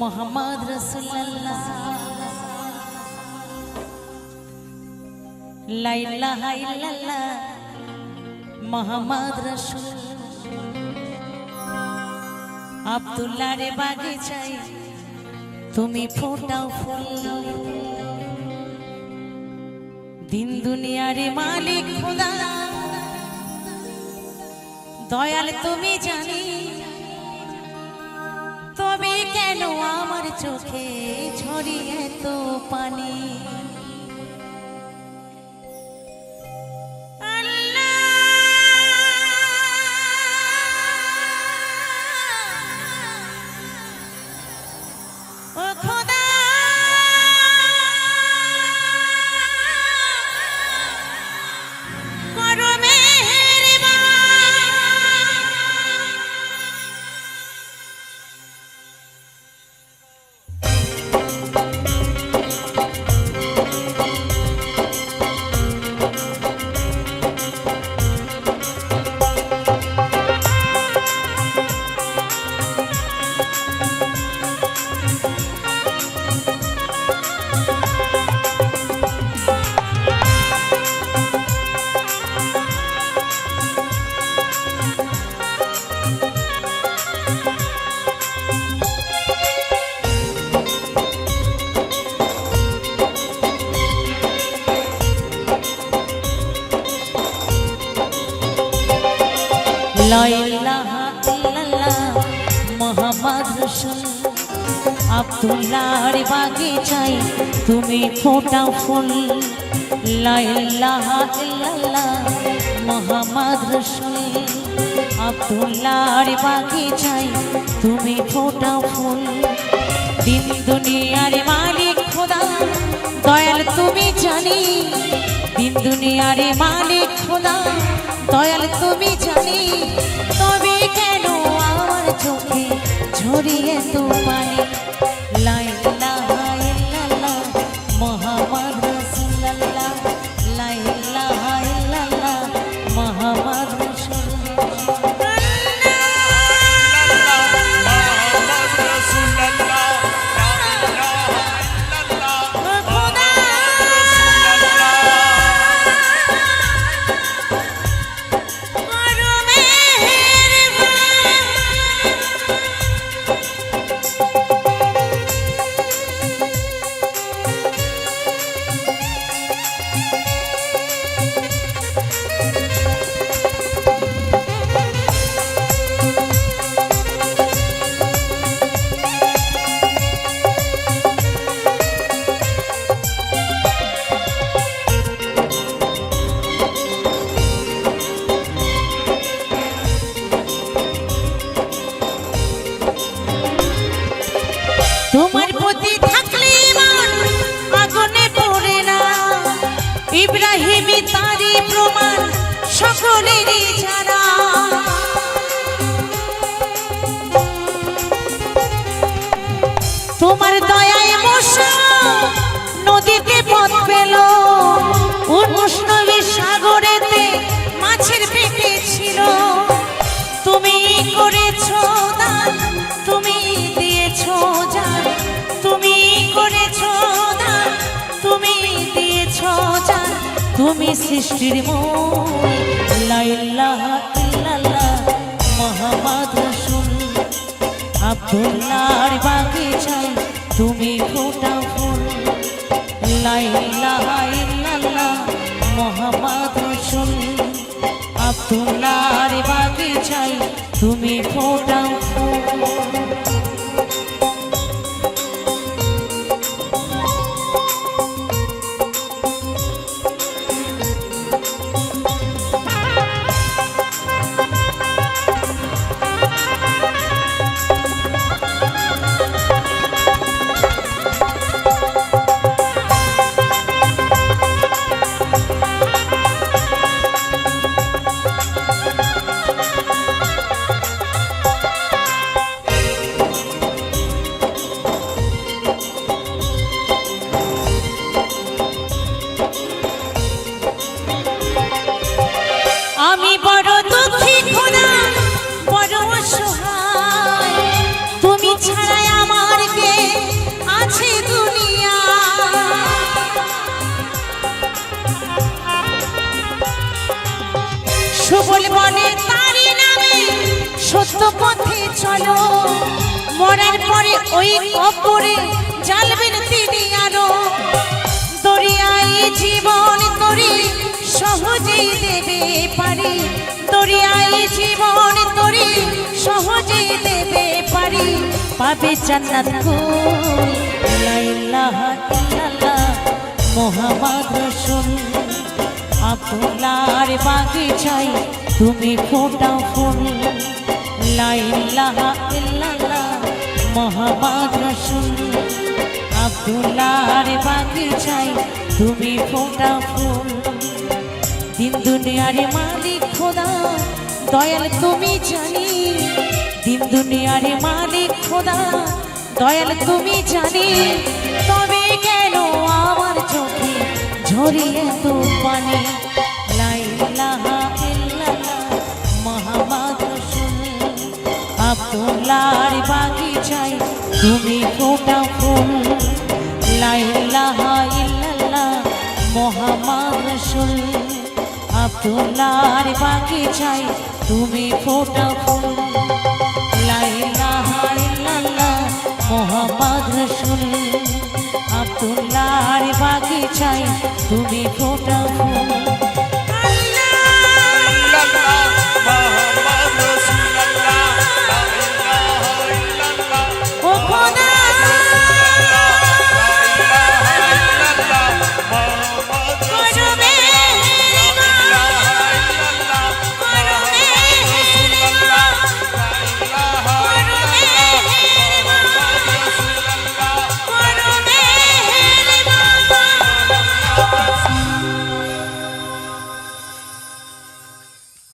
মোহাম্মদ রসুল্লাহ লাইলাহা ইল্লাল্লাহ মোহাম্মদ রসুল আব্দুল্লাহ রে বাগে চাই তুমি ফোটাও ফুল দিন দুনিয়ারে মালিক খোদা দয়াল তুমি জানি তবে কেন আমার চোখে ছড়িয়ে তো পানি? মুহাম্মদ রাসূল আব্দুল্লাহর বাগিচায় তুমি ফোটাও ফুল। লা ইলাহা ইল্লাল্লাহ মুহাম্মদ রাসূল আব্দুল্লাহর বাগিচায় তুমি ফোটাও ফুল। দিন দুনিয়ার মালিক খোদা, দয়াল তুমি জানি। দুনিয়ার মালিক খোদা দয়াল তুমি জানি তবে সকলেরই জানা তুমি সৃষ্টির মুহাম্মদ রাসূল আব্দুল্লাহর বাগিচায় তুমি ফোটাও ফুল। লা ইলাহা ইল্লাল্লাহ মুহাম্মদ রাসূল আব্দুল্লাহর বাগিচায় তুমি ফোটাও ফুল। সুবল বলে তারি নামে সত্য পথে চলো। মরার পরে ওই কবরে জ্বালবেন তিনি আরও। দরিয়াই জীবন তরি সহজেই দেবে পারি। দরিয়াই জীবন তরি সহজেই দেবে পারি। পাবে জান্নাত লা ইলাহা ইল্লাল্লাহ মোহাম্মদ রাসূল আপনার বাগিচায় তুমি ফোটাও ফুল। লা ইলাহা ইল্লাল্লাহ মোহাম্মদ রাসূল। আব্দুল্লাহর বাগিচায় তুমি ফোটা ফুল। দিন দুনিয়ার মালিক খোদা, দয়াল তুমি জানি। দিন দুনিয়ার মালিক খোদা, দয়াল তুমি জানি। তবে কেন আমার চোখে ঝরিয়ে তো আব্দুল্লাহর বাগিচায় তুমি ফোটা ফুল। লাইলাহা ইল্লাল্লাহ মুহাম্মদ রাসূল আব্দুল্লাহর বাগিচায় তুমি ফোটা ফুল।